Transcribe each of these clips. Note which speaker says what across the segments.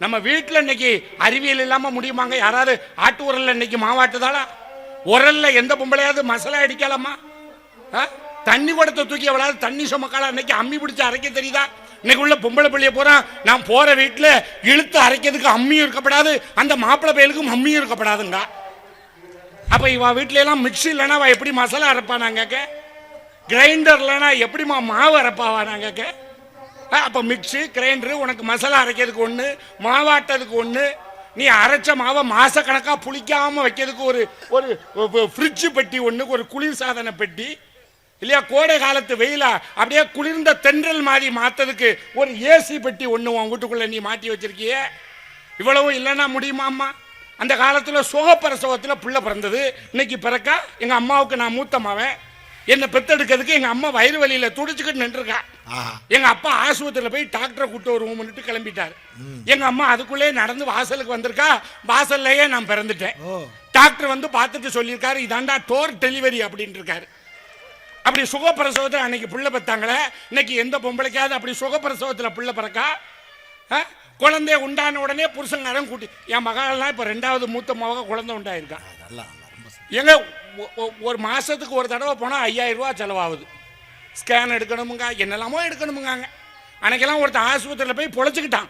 Speaker 1: நம்ம வீட்டில் இன்னைக்கு அறிவியல் இல்லாமல் முடியுமாங்க? யாராவது ஆட்டு உரல்ல இன்னைக்கு மாவாட்டுதாளா உரல்ல எந்த பொம்பளையாவது மசாலா அடிக்கலாமா? ஆ? தண்ணி குடத்தை தூக்கி எவ்வளவு தண்ணி சுமக்கால இன்னைக்கு அம்மி பிடிச்சி அரைக்க தெரியுதா? இன்னைக்கு உள்ள பொம்பளை பிள்ளைய போகிறான் நான் போகிற வீட்டில் இழுத்து அரைக்கிறதுக்கு அம்மியும் இருக்கப்படாது அந்த மாப்பிள்ளை பயலுக்கும் அம்மியும் இருக்கப்படாதுங்க. அப்போ இவன் வீட்டில எல்லாம் மிக்ஸி இல்லைன்னா அவள் எப்படி மசாலா அரைப்பானாங்க கிரைண்டர் இல்லைன்னா எப்படிம்மா மாவு அரைப்பாவானாங்க அப்போ மிக்ஸி கிரைண்டரு உனக்கு மசாலா அரைக்கிறதுக்கு ஒன்று மாவாட்டதுக்கு ஒன்று நீ அரைச்ச மாவை மாசக்கணக்காக புளிக்காமல் வைக்கிறதுக்கு ஒரு ஒரு ஃப்ரிட்ஜ் பெட்டி ஒன்று ஒரு குளிர் சாதன பெட்டி இல்லையா? கோடை காலத்து வெயிலா அப்படியே குளிர்ந்த தென்றல் மாதிரி மாற்றதுக்கு ஒரு ஏசி பெட்டி ஒன்று உன் வீட்டுக்குள்ளே நீ மாட்டி வச்சிருக்கியே. இவ்வளவும் இல்லைன்னா முடியுமாம்மா அந்த காலத்தில் சுகப்பிரசவத்தில் பிள்ளை பிறந்தது. இன்னைக்கு பிறக்கா? எங்கள் அம்மாவுக்கு நான் மூத்த மாவேன் என்னை பெத்தெடுக்கிறதுக்கு எங்க அம்மா வயிறு வலியில துடிச்சுக்கிட்டு நின்றுருக்கா.
Speaker 2: ஆஹா
Speaker 1: எங்க அப்பா ஆஸ்பத்திரியில போய் டாக்டரை கூட்டு வருவோம்னுட்டு கிளம்பிட்டாரு. எங்க அம்மா அதுக்குள்ளே நடந்து வாசலுக்கு வந்திருக்கா. வாசல்லையே நான் பிறந்துட்டேன். டாக்டர் வந்து பார்த்துட்டு சொல்லியிருக்காரு இதாண்டா டோர் டெலிவரி அப்படின்ட்டு இருக்காரு அப்படி சுகப்பிரசவத்தில் அன்னைக்கு புள்ள பெத்தாங்களே இன்னைக்கு எந்த பொம்பளைக்காவது அப்படி சுகப்பிரசவத்தில் புள்ள பிறக்கா? ஆ? குழந்தை உண்டான உடனே புருஷங்காரன் கூட்டி என் மகளெல்லாம் இப்போ ரெண்டாவது மூத்த மக குழந்தை உண்டாயிருக்கா. எங்க ஒரு மாதத்துக்கு ஒரு தடவை போனால் ஐயாயிரம் ரூபா செலவாகுது. ஸ்கேன் எடுக்கணுமுங்க என்னெல்லாமோ எடுக்கணுமுங்காங்க. அன்னைக்கெல்லாம் ஒருத்தன் ஆஸ்பத்திரியில் போய் பொழைச்சிக்கிட்டான்.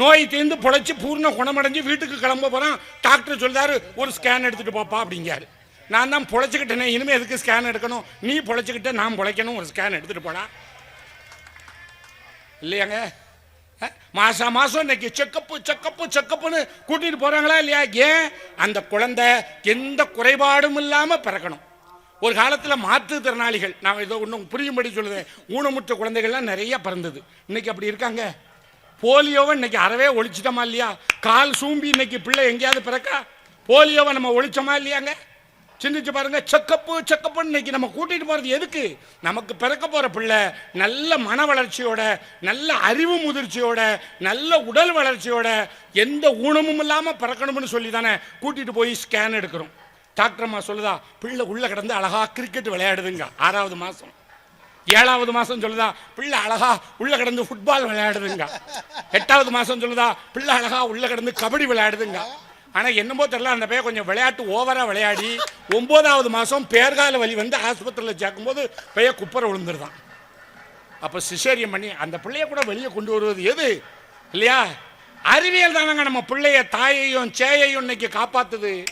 Speaker 1: நோய் தீர்ந்து பொழைச்சி பூர்ண குணமடைஞ்சு வீட்டுக்கு கிளம்ப போகிறான் டாக்டர் சொல்கிறாரு ஒரு ஸ்கேன் எடுத்துகிட்டு போப்பா அப்படிங்காரு நான் தான் பொழைச்சிக்கிட்டேனே இனிமேல் எதுக்கு ஸ்கேன் எடுக்கணும்? நீ பொழைச்சிக்கிட்ட நான் பொழைக்கணும் ஒரு ஸ்கேன் எடுத்துகிட்டு போடா. இல்லையாங்க? மாதம் மாதம் மாசம் இன்னைக்கு செக்கப்பு செக்கப்பு செக்கப்புன்னு கூட்டிட்டு போறாங்களா இல்லையா? ஏன்? அந்த குழந்தை எந்த குறைபாடும் இல்லாம பிறக்கணும். ஒரு காலத்துல மாற்றுத்திறனாளிகள் நான் ஏதோ இன்னும் புரியும்படி சொல்லுவேன் ஊனமுற்ற குழந்தைகள்லாம் நிறைய பிறந்தது. இன்னைக்கு அப்படி இருக்காங்க? போலியோவை இன்னைக்கு அறவே ஒழிச்சிட்டோமா இல்லையா? கால் சூம்பி இன்னைக்கு பிள்ளை எங்கேயாவது பிறக்கா? போலியோவை நம்ம ஒழிச்சோமா இல்லையாங்க? சிந்திச்சு பாருங்க செக்கப்பு செக்கப்புன்னு இன்னைக்கு நம்ம கூட்டிட்டு போறது எதுக்கு? நமக்கு பிறக்க போற பிள்ளை நல்ல மன வளர்ச்சியோட நல்ல அறிவு முதிர்ச்சியோட நல்ல உடல் வளர்ச்சியோட எந்த ஊனமும் இல்லாம பிறக்கணும்னு சொல்லி தானே கூட்டிட்டு போய் ஸ்கேன் எடுக்கிறோம். டாக்டர்ம்மா சொல்லுதா பிள்ளை உள்ள கிடந்து அழகா கிரிக்கெட் விளையாடுதுங்க. ஆறாவது மாசம். ஏழாவது மாசம் சொல்லுதா பிள்ளை அழகா உள்ள கிடந்து ஃபுட்பால் விளையாடுதுங்க. எட்டாவது மாசம் சொல்லுதா பிள்ளை அழகா உள்ள கிடந்து கபடி விளையாடுதுங்க. ஆனால் என்னமோ தெரியல அந்த பையன் கொஞ்சம் விளையாட்டு ஓவராக விளையாடி ஒம்போதாவது மாதம் பேர்கால வலி வந்து ஆஸ்பத்திரியில் சேர்க்கும்போது பையன் குப்பரை விழுந்துருதான். அப்போ சிசேரியம் பண்ணி அந்த பிள்ளைய கூட வெளியே கொண்டு வருவது எது? இல்லையா? அறிவியல் தானங்க நம்ம பிள்ளைய தாயையும் சேயையும் இன்னைக்கு காப்பாத்துது.